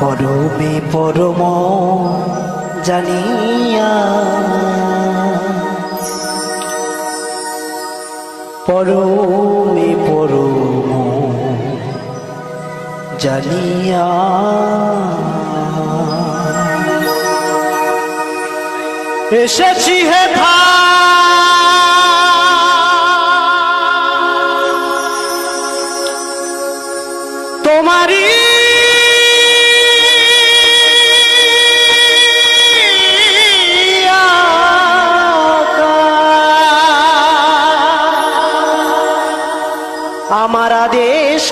পরমে পরম জানিয়া। পরমে পরম জানিয়া। এসেছি হে তোমারি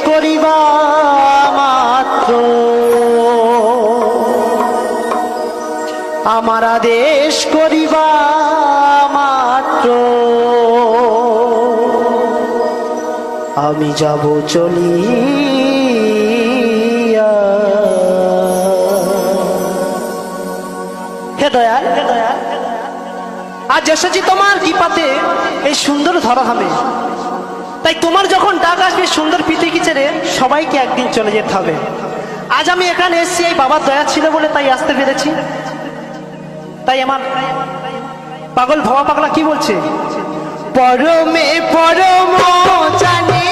করিবা মাত্র। আমার আদেশ করিবা মাত্র। আমি যাব চলিয়া। হে দয়াল, হে আজ এসেছি তোমার কৃপাতে, এই সুন্দর ধরাধামে। তাই তোমার যখন ডাক আসবে, সুন্দর পৃথিবী ছেড়ে সবাইকে একদিন চলে যেতে হবে। আজ আমি এখানে এসেছি, এই বাবার দয়া ছিল বলে তাই আসতে পেরেছি। তাই আমার পাগল ভাবা পাগলা কি বলছে? পরমে পরম জানিয়া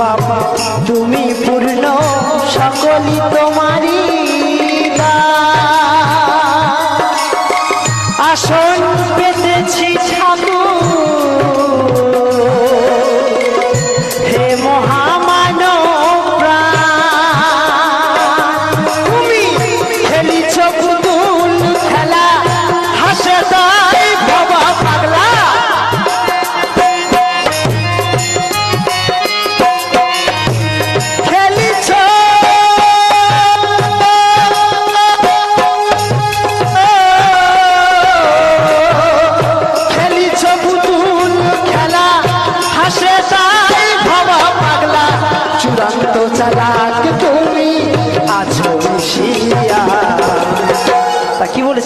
বাবা তুমি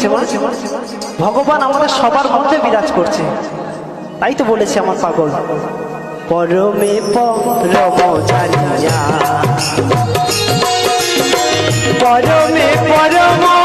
করছে মা, ভগবান আমাদের সবার মধ্যে বিরাজ করছে। তাই তো বলেছে আমার পাগল। পরমে পরম জানিয়া পরমে পরমা